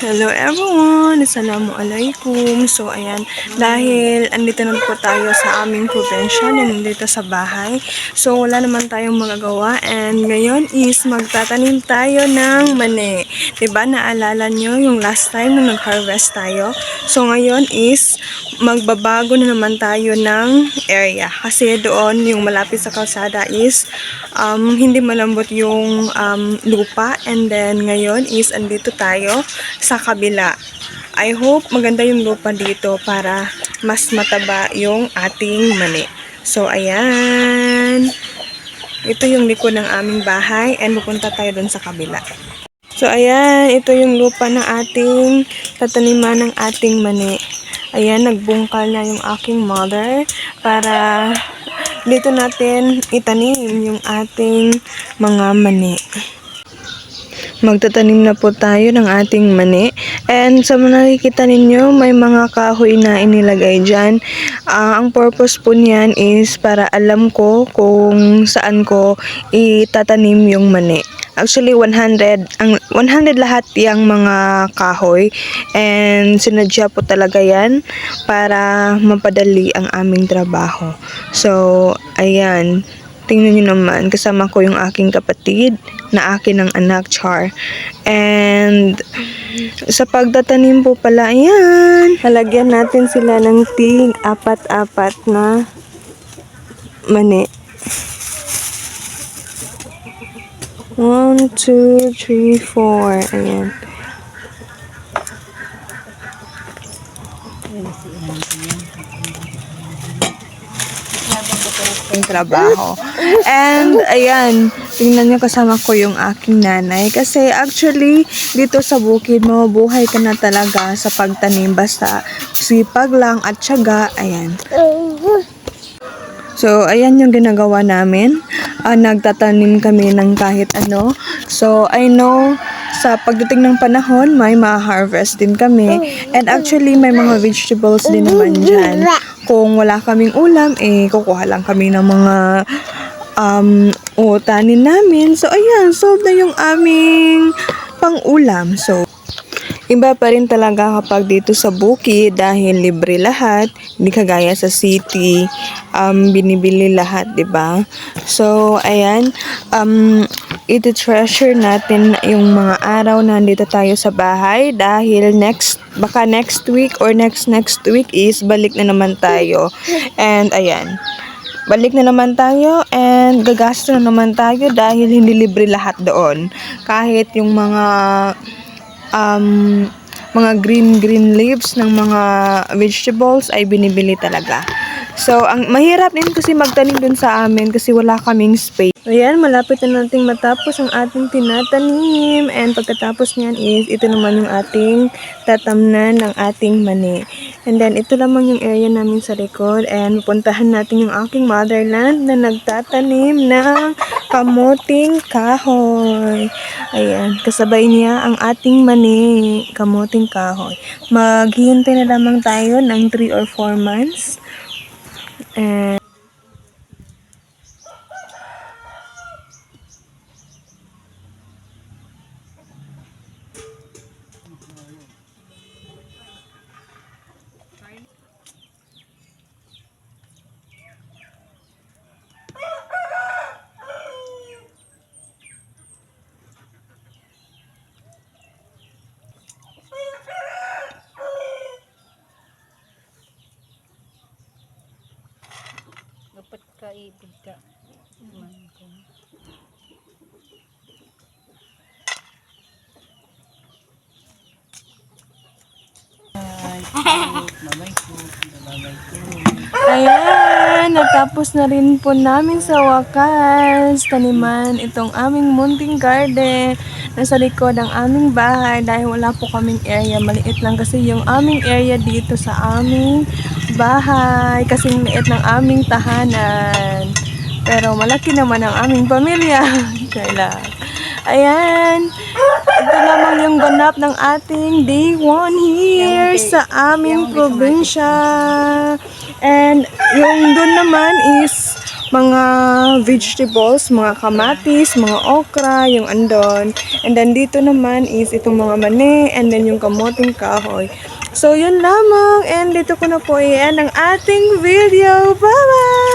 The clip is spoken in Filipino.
Hello everyone! Assalamualaikum! So ayan, dahil andito na po tayo sa aming probinsya, nandito sa bahay. So wala naman tayong magagawa and ngayon is magtatanim tayo ng mani. 'Di ba naalala nyo yung last time nung nag-harvest tayo? So ngayon is magbabago na naman tayo ng area. Kasi doon yung malapit sa kalsada is um, hindi malambot yung um, lupa and then ngayon is andito tayo sa kabila. I hope maganda yung lupa dito para mas mataba yung ating mani. So, ayan. Ito yung likod ng aming bahay and pupunta tayo dun sa kabila. So, ayan. Ito yung lupa ng ating tataniman ng ating mani. Ayan, nagbungkal na yung aking mother para dito natin itanim yung ating mga mani magtatanim na po tayo ng ating mani. And sa nakikita ninyo, may mga kahoy na inilagay dyan. Ah, ang purpose po niyan is para alam ko kung saan ko itatanim yung mani. Actually, 100, ang 100 lahat yung mga kahoy. And sinadya po talaga yan para mapadali ang aming trabaho. So, ayan. Tingnan nyo naman, kasama ko yung aking kapatid na akin ng anak, Char. And sa pagtatanim po pala, ayan, halagyan natin sila ng tig apat-apat na mani. One, two, three, four. Ayan. Yung trabaho. And, ayan, tingnan nyo kasama ko yung aking nanay. Kasi, actually, dito sa bukid, mabuhay ka na talaga sa pagtanim. Basta, sipag lang at syaga, ayan. So, ayan yung ginagawa namin. Ah, nagtatanim kami ng kahit ano. So, I know, sa pagdating ng panahon, may ma-harvest din kami. And actually, may mga vegetables din naman dyan. Kung wala kaming ulam, eh, kukuha lang kami ng mga um, utanin namin. So, ayan, solved na yung aming pang-ulam. So, Iba pa rin talaga kapag dito sa bukid dahil libre lahat, hindi kagaya sa city, um, binibili lahat, 'di ba? So, ayan, um, ito treasure natin yung mga araw na nandito tayo sa bahay dahil next, baka next week or next next week is balik na naman tayo. And ayan, balik na naman tayo and gagasto na naman tayo dahil hindi libre lahat doon. Kahit yung mga um, mga green green leaves ng mga vegetables ay binibili talaga. So, ang mahirap din kasi magtanim dun sa amin kasi wala kaming space. Ayan, malapit na nating matapos ang ating tinatanim. And pagkatapos niyan is, ito naman yung ating tatamnan ng ating mani. And then, ito lamang yung area namin sa likod. And pupuntahan natin yung aking motherland na nagtatanim ng kamuting kahoy. Ayan, kasabay niya ang ating mani, kamuting kahoy. Maghihintay na lamang tayo ng 3 or 4 months. And kaipid ka. Man ko. Ayan, natapos na rin po namin sa wakas taniman itong aming munting garden nasa likod ang aming bahay dahil wala po kaming area. Maliit lang kasi yung aming area dito sa aming bahay kasi liit ng aming tahanan. Pero malaki naman ang aming pamilya. Kaya Ayan. Ito lamang yung ganap ng ating day one here sa aming probinsya. And yung doon naman is mga vegetables, mga kamatis, mga okra, yung andon. And then dito naman is itong mga mani and then yung kamoting kahoy. So yun lamang and dito ko na po i-end ang ating video. Bye!